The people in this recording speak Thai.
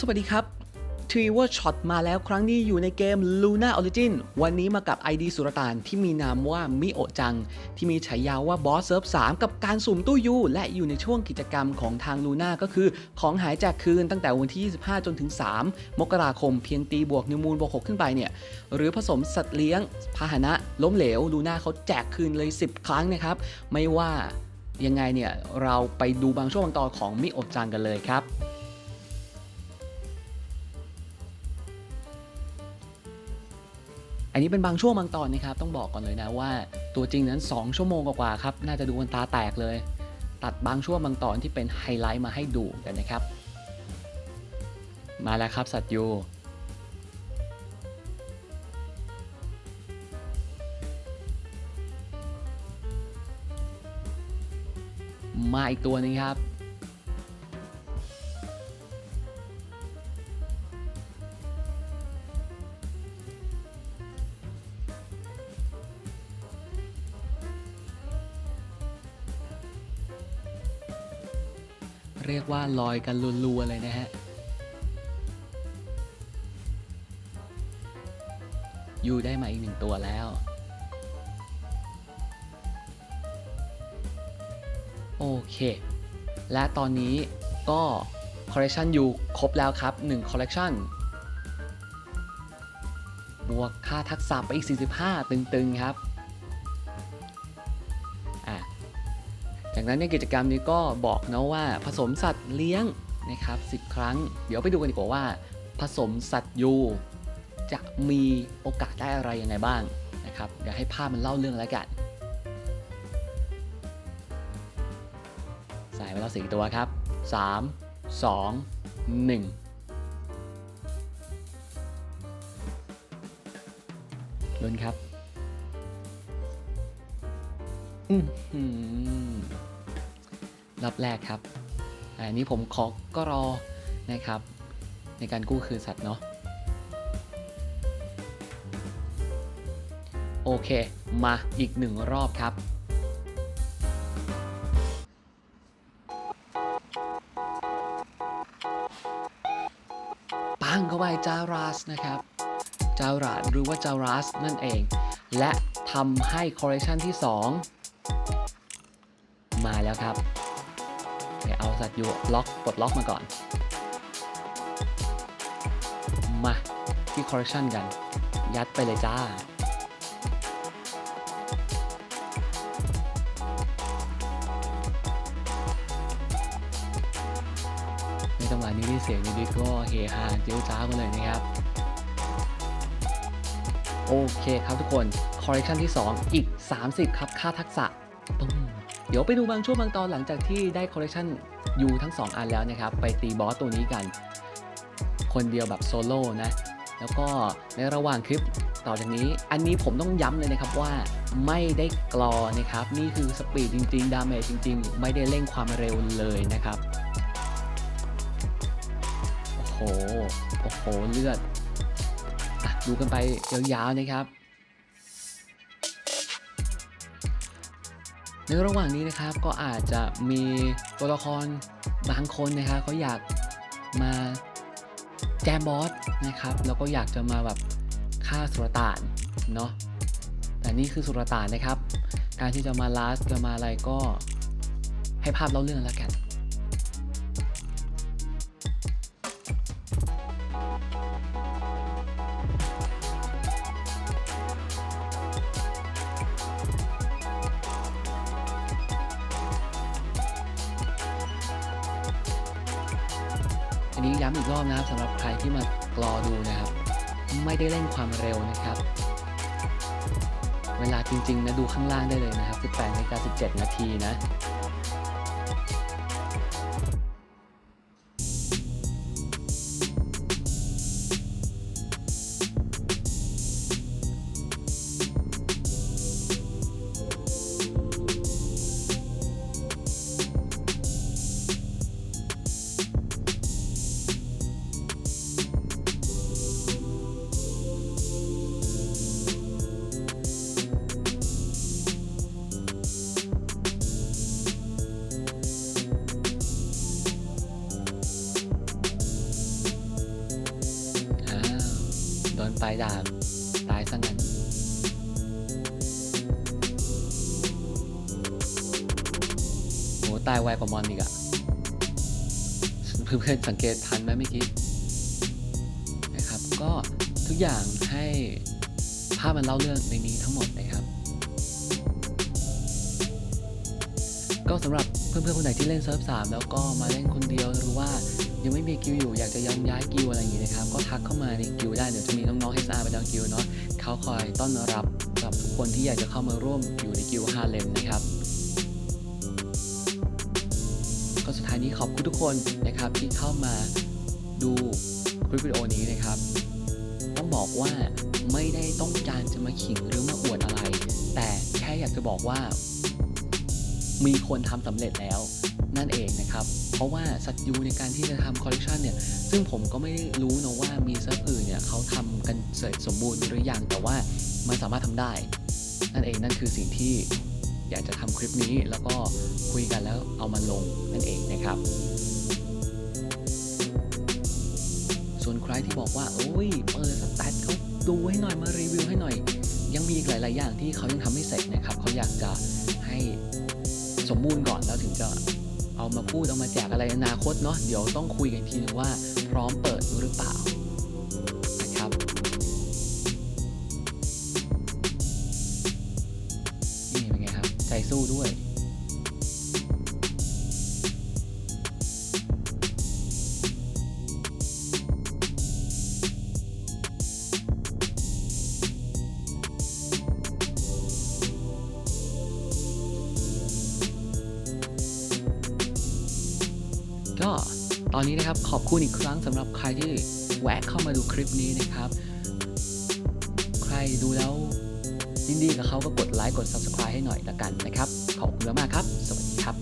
สวัสดีครับทรีเวอร์ช็อตมาแล้วครั้งนี้อยู่ในเกม Luna Origin วันนี้มากับ ID สุรตานที่มีนามว่ามิโอจัง ที่มีฉายาว่าบอสเซิร์ฟ3กับการสุ่มตู้ยูและอยู่ในช่วงกิจกรรมของทาง Luna ก็คือของหายแจกคืนตั้งแต่วันที่ 25 จนถึง 3 มกราคมเพียงตีบวกนิวมูลบวก 6 ขึ้นไปเนี่ย หรือผสมสัตว์เลี้ยง พาหนะ ล้มเหลว Luna เขาแจกคืนเลย 10 ครั้งนะครับ ไม่ว่ายังไงเนี่ยเราไปดูบางช่วงบางตอนของมิโอจังกันเลยครับ อันนี้เป็นบางช่วงบางตอนนะครับต้องบอกก่อนเลยนะว่า ตัวจริงนั้น 2 ชั่วโมงกว่าครับน่าจะดูกันตาแตกเลย ตัดบางช่วงบางตอนที่เป็นไฮไลท์มาให้ดูกันนะครับ มาแล้วครับสัตว์ยูมาอีกตัวหนึงครับ เรียกว่าลอยกันรัวๆเลยนะฮะ ยูได้มาอีกหนึ่งตัวแล้ว โอเค และตอนนี้ก็คอลเล t ชันยูครบแล้วครับ1คอลเล t ชันบวกค่าทักษะไปอีก 45 ตึงๆครับ จากนั้นในกิจกรรมนี้ก็บอกนะว่าผสมสัตว์เลี้ยงนะครับ 10 ครั้ง เดี๋ยวไปดูกันดีกว่าว่า ผสมสัตว์ยูจะมีโอกาสได้อะไรยังไงบ้างนะครับ เดี๋ยวให้ภาพมันเล่าเรื่องแล้วกัน ใส่ไปแล้วสี่ตัวครับ 3 2 1ลุ้นครับ อือหือ รอบแรกครับ อันนี้ผมขอก็รอนะครับ ในการกู้คืนสัตว์เนาะ โอเค มาอีกหนึ่งรอบครับปังเข้าไปจาราสนะครับ จาราสหรือว่าจาราสนั่นเอง และทำให้คอลเลคชันที่ 2 มาแล้วครับ เอาสัตว์อยู่ล็อกปลดล็อกมาก่อน มาที่คอลเลคชันกัน ยัดไปเลยจ้า ในจังหวะนี้ที่เสียงนิดก็เฮฮาเจียวจ้ากันเลยนะครับ โอเคครับทุกคนคอลเลคชันที่ 2 อีก 30 ครับ ค่าทักษะปุ้มเดี๋ยวไปดูบางช่วงบางตอนหลังจากที่ได้คอลเลคชันยูทั้ง 2 อันแล้วนะครับ ไปตีบอสตัวนี้กัน คนเดียวแบบโซโล่นะ แล้วก็ในระหว่างคลิปต่อจากนี้ อันนี้ผมต้องย้ำเลยนะครับว่าไม่ได้กรอนะครับ นี่คือสปีดจริงๆ ดาเมจจริง ๆ ไม่ได้เร่งความเร็วเลยนะครับ โอ้โห โอ้โห เลือดอดูกันไปยาวๆนะครับ ในระหว่างนี้นะครับก็อาจจะมีตัวละครบางคนนะครับเขาอยากมาแจมบอสนะครับแล้วก็อยากจะมาแบบฆ่าสุรต่านเนาะแต่นี่คือสุรต่านนะครับ การที่จะมาลาสจะมาอะไรก็ให้ภาพเล่าเรื่องแล้วกัน นี้ย้ำอีกรอบนะครับสำหรับใครที่มากรอดูนะครับ ไม่ได้เร่งความเร็วนะครับ เวลาจริงๆนะดูข้างล่างได้เลยนะครับ 18นาฬิกา17 นาทีนะ ตายดาบตายซะงั้นโหตายไวกว่ามอนอีกอะเพื่อนๆสังเกตทันไหมเมื่อกี้นะครับ ก็ทุกอย่างให้ภาพมันเล่าเรื่องในนี้ทั้งหมดนะครับ ก็สำหรับเพื่อนๆคนไหนที่เล่นเซิร์ฟ3แล้วก็มาเล่นคนเดียวหรือว่า ยังไม่มีกิลด์อยู่อยากจะยอมย้ายกิลด์อะไรอย่างนี้นะครับ ก็ทักเข้ามาในกิลด์ได้เดี๋ยวจะมีน้องๆ HR ประจำกิลด์เนาะเขาคอยต้อนรับสำหรับทุกคนที่อยากจะเข้ามาร่วมอยู่ในกิลด์ฮาเลมนะครับก็สุดท้ายนี้ขอบคุณทุกคนนะครับที่เข้ามาดูคลิปวิดีโอนี้นะครับ ต้องบอกว่าไม่ได้ต้องการจะมาขิงหรือมาอวดอะไร แต่แค่อยากจะบอกว่า มีคนทำสำเร็จแล้วนั่นเองนะครับ เพราะว่าสัตยูในการที่จะทำคอลเลกชันเนี่ย ซึ่งผมก็ไม่รู้นะว่ามีเซิร์ฟอื่นเนี่ยเขาทำกันเสร็จสมบูรณ์หรือยังแต่ว่ามันสามารถทำได้ นั่นเองนั่นคือสิ่งที่อยากจะทำคลิปนี้แล้วก็คุยกันแล้วเอามาลงนั่นเองนะครับ ส่วนใครที่บอกว่าโอ้ยเปิดสแตทเขาดูให้หน่อยมารีวิวให้หน่อย ยังมีอีกหลาย ๆ อย่างที่เขายังทำไม่เสร็จนะครับเขาอยากจะให้สมบูรณ์ก่อนแล้วถึงจะ เอามาพูดเอามาแจกอะไรอนาคตเนาะเดี๋ยวต้องคุยกันอีกทีนึงว่าพร้อมเปิดหรือเปล่า ก็ตอนนี้นะครับขอบคุณอีกครั้งสำหรับใครที่แวะเข้ามาดูคลิปนี้นะครับ ใครดูแล้วยินดีกับเขาก็กดไลค์กด Subscribe ให้หน่อยละกันนะครับ ขอบคุณมากๆครับ สวัสดีครับ